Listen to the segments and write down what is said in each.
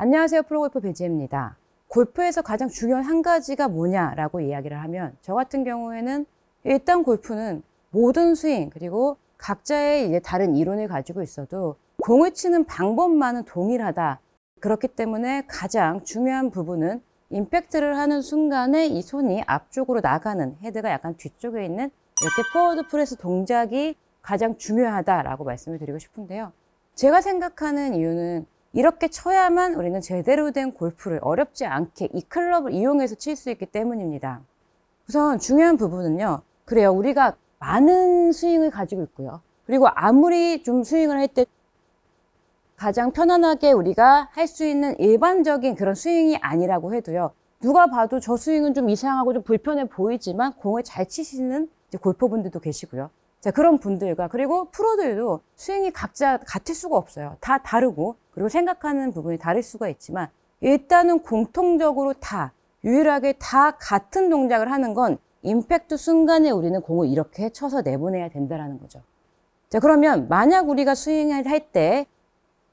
안녕하세요. 프로골프 배지입니다. 골프에서 가장 중요한 한 가지가 뭐냐라고 이야기를 하면 저 같은 경우에는 일단 골프는 모든 스윙 그리고 각자의 이제 다른 이론을 가지고 있어도 공을 치는 방법만은 동일하다. 그렇기 때문에 가장 중요한 부분은 임팩트를 하는 순간에 이 손이 앞쪽으로 나가는 헤드가 약간 뒤쪽에 있는 이렇게 포워드 프레스 동작이 가장 중요하다라고 말씀을 드리고 싶은데요. 제가 생각하는 이유는 이렇게 쳐야만 우리는 제대로 된 골프를 어렵지 않게 이 클럽을 이용해서 칠 수 있기 때문입니다. 우선 중요한 부분은요. 그래요. 우리가 많은 스윙을 가지고 있고요. 그리고 아무리 좀 스윙을 할 때 가장 편안하게 우리가 할 수 있는 일반적인 그런 스윙이 아니라고 해도요. 누가 봐도 저 스윙은 좀 이상하고 좀 불편해 보이지만 공을 잘 치시는 골퍼분들도 계시고요. 자, 그런 분들과 그리고 프로들도 스윙이 각자 같을 수가 없어요. 다 다르고 그리고 생각하는 부분이 다를 수가 있지만 일단은 공통적으로 다 유일하게 다 같은 동작을 하는 건 임팩트 순간에 우리는 공을 이렇게 쳐서 내보내야 된다라는 거죠. 자, 그러면 만약 우리가 스윙을 할 때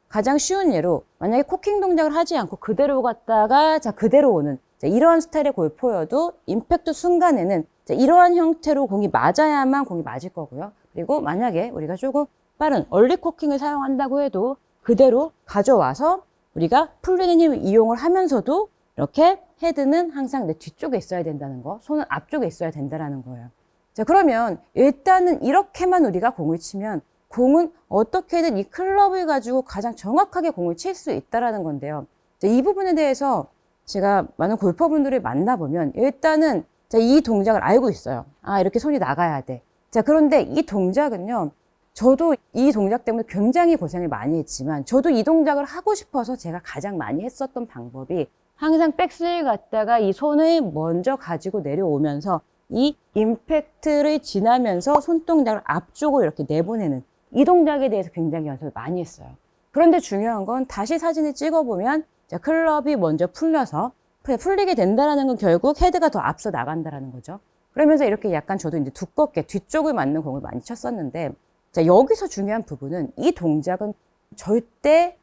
가장 쉬운 예로 만약에 코킹 동작을 하지 않고 그대로 갔다가 자 그대로 오는 자, 이러한 스타일의 골퍼여도 임팩트 순간에는 자, 이러한 형태로 공이 맞아야만 공이 맞을 거고요. 그리고 만약에 우리가 조금 빠른 얼리 코킹을 사용한다고 해도 그대로 가져와서 우리가 풀리는 힘을 이용을 하면서도 이렇게 헤드는 항상 내 뒤쪽에 있어야 된다는 거, 손은 앞쪽에 있어야 된다는 거예요. 자, 그러면 일단은 이렇게만 우리가 공을 치면 공은 어떻게든 이 클럽을 가지고 가장 정확하게 공을 칠 수 있다라는 건데요. 자, 이 부분에 대해서 제가 많은 골퍼분들을 만나보면 일단은 자, 이 동작을 알고 있어요. 아, 이렇게 손이 나가야 돼. 자, 그런데 이 동작은요. 저도 이 동작 때문에 굉장히 고생을 많이 했지만 저도 이 동작을 하고 싶어서 제가 가장 많이 했었던 방법이 항상 백스윙 갔다가 이 손을 먼저 가지고 내려오면서 이 임팩트를 지나면서 손동작을 앞쪽으로 이렇게 내보내는 이 동작에 대해서 굉장히 연습을 많이 했어요. 그런데 중요한 건 다시 사진을 찍어보면 자, 클럽이 먼저 풀려서 풀리게 된다라는 건 결국 헤드가 더 앞서 나간다라는 거죠. 그러면서 이렇게 약간 저도 이제 두껍게 뒤쪽을 맞는 공을 많이 쳤었는데 자, 여기서 중요한 부분은 이 동작은 절대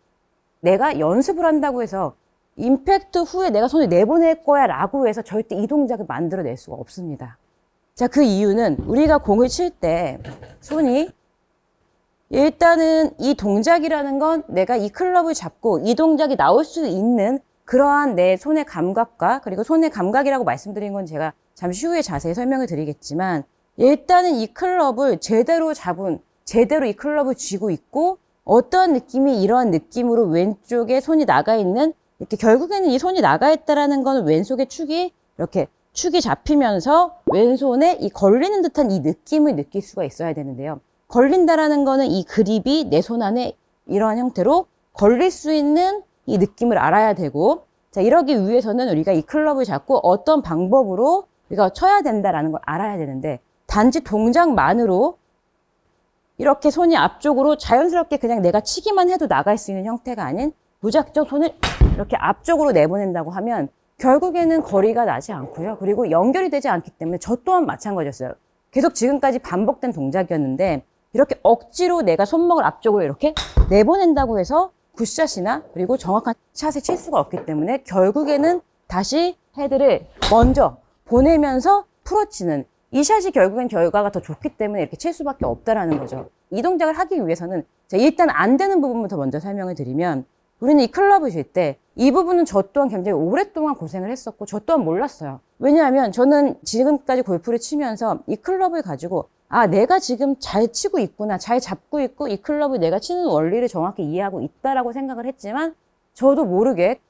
내가 연습을 한다고 해서 임팩트 후에 내가 손을 내보낼 거야 라고 해서 절대 이 동작을 만들어낼 수가 없습니다. 자, 그 이유는 우리가 공을 칠 때 손이 일단은 이 동작이라는 건 내가 이 클럽을 잡고 이 동작이 나올 수 있는 그러한 내 손의 감각과 그리고 손의 감각이라고 말씀드린 건 제가 잠시 후에 자세히 설명을 드리겠지만 일단은 이 클럽을 제대로 잡은 제대로 이 클럽을 쥐고 있고 어떤 느낌이 이러한 느낌으로 왼쪽에 손이 나가 있는 이렇게 결국에는 이 손이 나가 있다라는 건 왼손의 축이 이렇게 축이 잡히면서 왼손에 이 걸리는 듯한 이 느낌을 느낄 수가 있어야 되는데요. 걸린다라는 거는 이 그립이 내 손 안에 이러한 형태로 걸릴 수 있는 이 느낌을 알아야 되고 자 이러기 위해서는 우리가 이 클럽을 잡고 어떤 방법으로 우리가 쳐야 된다라는 걸 알아야 되는데 단지 동작만으로 이렇게 손이 앞쪽으로 자연스럽게 그냥 내가 치기만 해도 나갈 수 있는 형태가 아닌 무작정 손을 이렇게 앞쪽으로 내보낸다고 하면 결국에는 거리가 나지 않고요. 그리고 연결이 되지 않기 때문에 저 또한 마찬가지였어요. 계속 지금까지 반복된 동작이었는데 이렇게 억지로 내가 손목을 앞쪽으로 이렇게 내보낸다고 해서 굿샷이나 그리고 정확한 샷을 칠 수가 없기 때문에 결국에는 다시 헤드를 먼저 보내면서 풀어치는 이 샷이 결국엔 결과가 더 좋기 때문에 이렇게 칠 수밖에 없다라는 거죠. 이 동작을 하기 위해서는 자, 일단 안 되는 부분부터 먼저 설명을 드리면 우리는 이 클럽을 칠때이 부분은 저 또한 굉장히 오랫동안 고생을 했었고 저 또한 몰랐어요. 왜냐하면 저는 지금까지 골프를 치면서 이 클럽을 가지고 아 내가 지금 잘 치고 있구나 잘 잡고 있고 이 클럽을 내가 치는 원리를 정확히 이해하고 있다라고 생각을 했지만 저도 모르게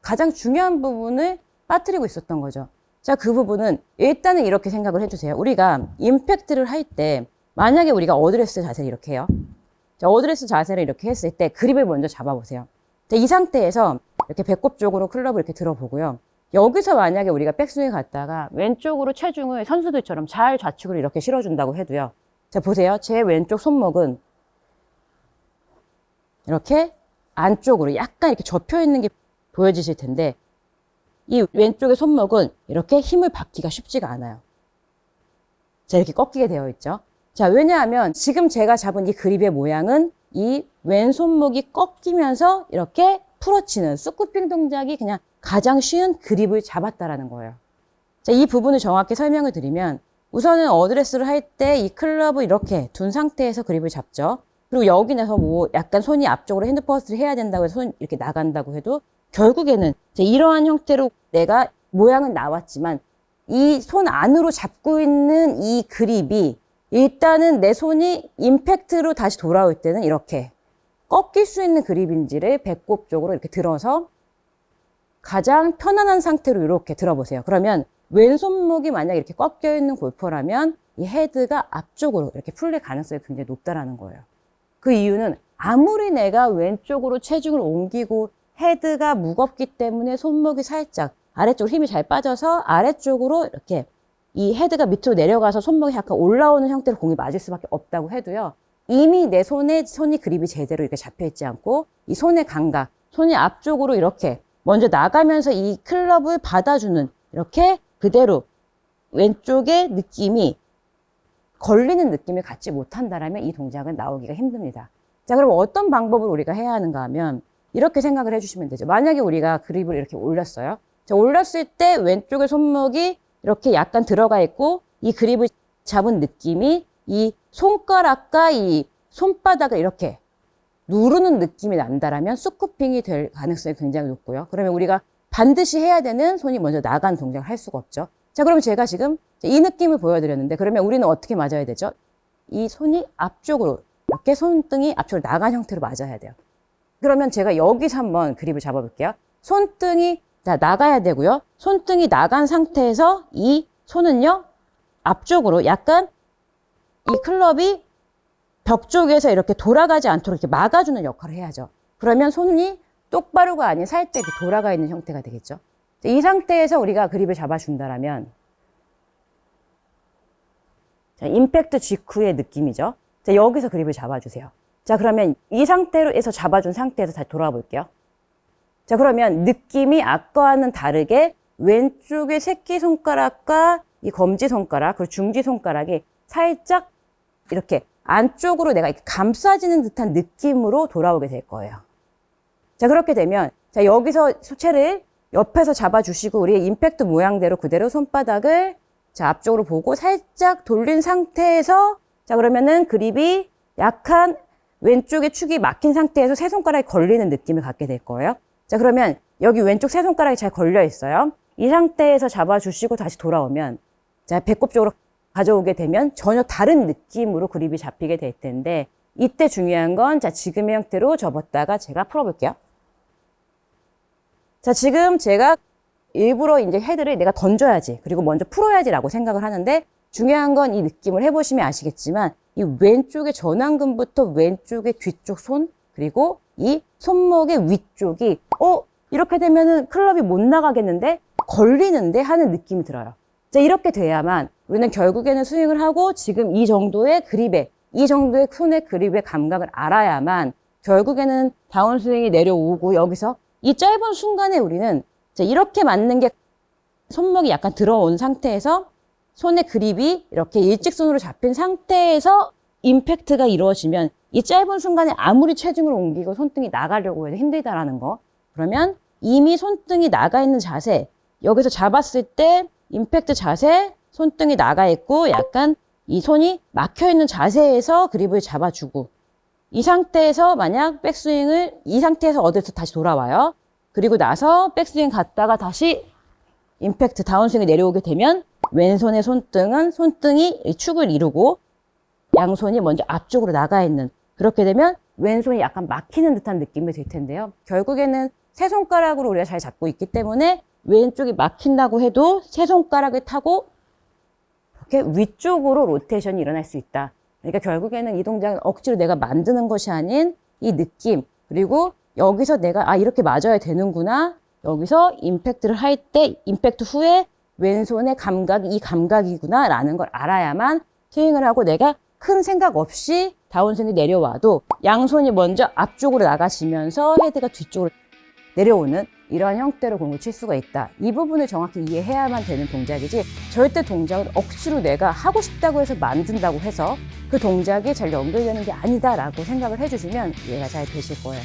가장 중요한 부분을 빠뜨리고 있었던 거죠. 자, 그 부분은 일단은 이렇게 생각을 해주세요. 우리가 임팩트를 할 때 만약에 우리가 어드레스 자세를 이렇게 해요. 자, 어드레스 자세를 이렇게 했을 때 그립을 먼저 잡아보세요. 자, 이 상태에서 이렇게 배꼽 쪽으로 클럽을 이렇게 들어보고요. 여기서 만약에 우리가 백스윙 갔다가 왼쪽으로 체중을 선수들처럼 잘 좌측으로 이렇게 실어준다고 해도요. 자, 보세요. 제 왼쪽 손목은 이렇게 안쪽으로 약간 이렇게 접혀 있는 게 보여지실 텐데 이 왼쪽의 손목은 이렇게 힘을 받기가 쉽지가 않아요. 자, 이렇게 꺾이게 되어 있죠. 자, 왜냐하면 지금 제가 잡은 이 그립의 모양은 이 왼손목이 꺾이면서 이렇게 풀어치는 스쿠핑 동작이 그냥 가장 쉬운 그립을 잡았다라는 거예요. 자, 이 부분을 정확히 설명을 드리면 우선은 어드레스를 할 때 이 클럽을 이렇게 둔 상태에서 그립을 잡죠. 그리고 여기 나서 뭐 약간 손이 앞쪽으로 핸드 퍼스트를 해야 된다고 해서 손 이렇게 나간다고 해도 결국에는 이러한 형태로 내가 모양은 나왔지만 이 손 안으로 잡고 있는 이 그립이 일단은 내 손이 임팩트로 다시 돌아올 때는 이렇게 꺾일 수 있는 그립인지를 배꼽 쪽으로 이렇게 들어서 가장 편안한 상태로 이렇게 들어보세요. 그러면 왼손목이 만약 이렇게 꺾여 있는 골퍼라면 이 헤드가 앞쪽으로 이렇게 풀릴 가능성이 굉장히 높다라는 거예요. 그 이유는 아무리 내가 왼쪽으로 체중을 옮기고 헤드가 무겁기 때문에 손목이 살짝 아래쪽으로 힘이 잘 빠져서 아래쪽으로 이렇게 이 헤드가 밑으로 내려가서 손목이 약간 올라오는 형태로 공이 맞을 수밖에 없다고 해도요. 이미 내 손에 손이 그립이 제대로 이렇게 잡혀 있지 않고 이 손의 감각, 손이 앞쪽으로 이렇게 먼저 나가면서 이 클럽을 받아주는 이렇게 그대로 왼쪽의 느낌이 걸리는 느낌을 갖지 못한다라면 이 동작은 나오기가 힘듭니다. 자, 그럼 어떤 방법을 우리가 해야 하는가 하면 이렇게 생각을 해주시면 되죠. 만약에 우리가 그립을 이렇게 올렸어요. 자, 올렸을 때 왼쪽의 손목이 이렇게 약간 들어가 있고 이 그립을 잡은 느낌이 이 손가락과 이 손바닥을 이렇게 누르는 느낌이 난다라면 스쿠핑이 될 가능성이 굉장히 높고요. 그러면 우리가 반드시 해야 되는 손이 먼저 나간 동작을 할 수가 없죠. 자, 그러면 제가 지금 이 느낌을 보여드렸는데 그러면 우리는 어떻게 맞아야 되죠? 이 손이 앞쪽으로 이렇게 손등이 앞쪽으로 나간 형태로 맞아야 돼요. 그러면 제가 여기서 한번 그립을 잡아볼게요. 손등이 자, 나가야 되고요. 손등이 나간 상태에서 이 손은요, 앞쪽으로 약간 이 클럽이 벽 쪽에서 이렇게 돌아가지 않도록 이렇게 막아주는 역할을 해야죠. 그러면 손이 똑바로가 아닌 살짝 이렇게 돌아가 있는 형태가 되겠죠. 이 상태에서 우리가 그립을 잡아준다라면, 자, 임팩트 직후의 느낌이죠. 자, 여기서 그립을 잡아주세요. 자, 그러면 이 상태로해서 잡아준 상태에서 다시 돌아와 볼게요. 자, 그러면 느낌이 아까와는 다르게 왼쪽의 새끼손가락과 이 검지손가락, 그리고 중지손가락이 살짝 이렇게 안쪽으로 내가 이렇게 감싸지는 듯한 느낌으로 돌아오게 될 거예요. 자, 그렇게 되면, 자, 여기서 수채를 옆에서 잡아주시고, 우리의 임팩트 모양대로 그대로 손바닥을 자, 앞쪽으로 보고 살짝 돌린 상태에서, 자, 그러면은 그립이 약한 왼쪽의 축이 막힌 상태에서 세 손가락이 걸리는 느낌을 갖게 될 거예요. 자, 그러면 여기 왼쪽 세 손가락이 잘 걸려 있어요. 이 상태에서 잡아주시고 다시 돌아오면, 자, 배꼽 쪽으로 가져오게 되면 전혀 다른 느낌으로 그립이 잡히게 될 텐데, 이때 중요한 건, 자, 지금의 형태로 접었다가 제가 풀어볼게요. 자, 지금 제가 일부러 이제 헤드를 내가 던져야지, 그리고 먼저 풀어야지라고 생각을 하는데, 중요한 건 이 느낌을 해보시면 아시겠지만, 이 왼쪽의 전완근부터 왼쪽의 뒤쪽 손, 그리고 이 손목의 위쪽이, 어, 이렇게 되면은 클럽이 못 나가겠는데? 걸리는데? 하는 느낌이 들어요. 자, 이렇게 돼야만 우리는 결국에는 스윙을 하고 지금 이 정도의 그립에, 이 정도의 손의 그립의 감각을 알아야만 결국에는 다운 스윙이 내려오고 여기서 이 짧은 순간에 우리는 자, 이렇게 맞는 게 손목이 약간 들어온 상태에서 손의 그립이 이렇게 일직선으로 잡힌 상태에서 임팩트가 이루어지면 이 짧은 순간에 아무리 체중을 옮기고 손등이 나가려고 해도 힘들다라는 거. 그러면 이미 손등이 나가 있는 자세, 여기서 잡았을 때 임팩트 자세, 손등이 나가 있고 약간 이 손이 막혀 있는 자세에서 그립을 잡아주고 이 상태에서 만약 백스윙을 이 상태에서 어디서 다시 돌아와요. 그리고 나서 백스윙 갔다가 다시 임팩트 다운스윙이 내려오게 되면 왼손의 손등은 손등이 이 축을 이루고 양손이 먼저 앞쪽으로 나가 있는 그렇게 되면 왼손이 약간 막히는 듯한 느낌이 들 텐데요. 결국에는 세 손가락으로 우리가 잘 잡고 있기 때문에 왼쪽이 막힌다고 해도 세 손가락을 타고 이렇게 위쪽으로 로테이션이 일어날 수 있다. 그러니까 결국에는 이 동작은 억지로 내가 만드는 것이 아닌 이 느낌 그리고 여기서 내가 아 이렇게 맞아야 되는구나 여기서 임팩트를 할 때 임팩트 후에 왼손의 감각이 이 감각이구나 라는 걸 알아야만 스윙을 하고 내가 큰 생각 없이 다운스윙이 내려와도 양손이 먼저 앞쪽으로 나가시면서 헤드가 뒤쪽으로 내려오는 이러한 형태로 공을 칠 수가 있다. 이 부분을 정확히 이해해야만 되는 동작이지 절대 동작은 억지로 내가 하고 싶다고 해서 만든다고 해서 그 동작이 잘 연결되는 게 아니다라고 생각을 해주시면 이해가 잘 되실 거예요.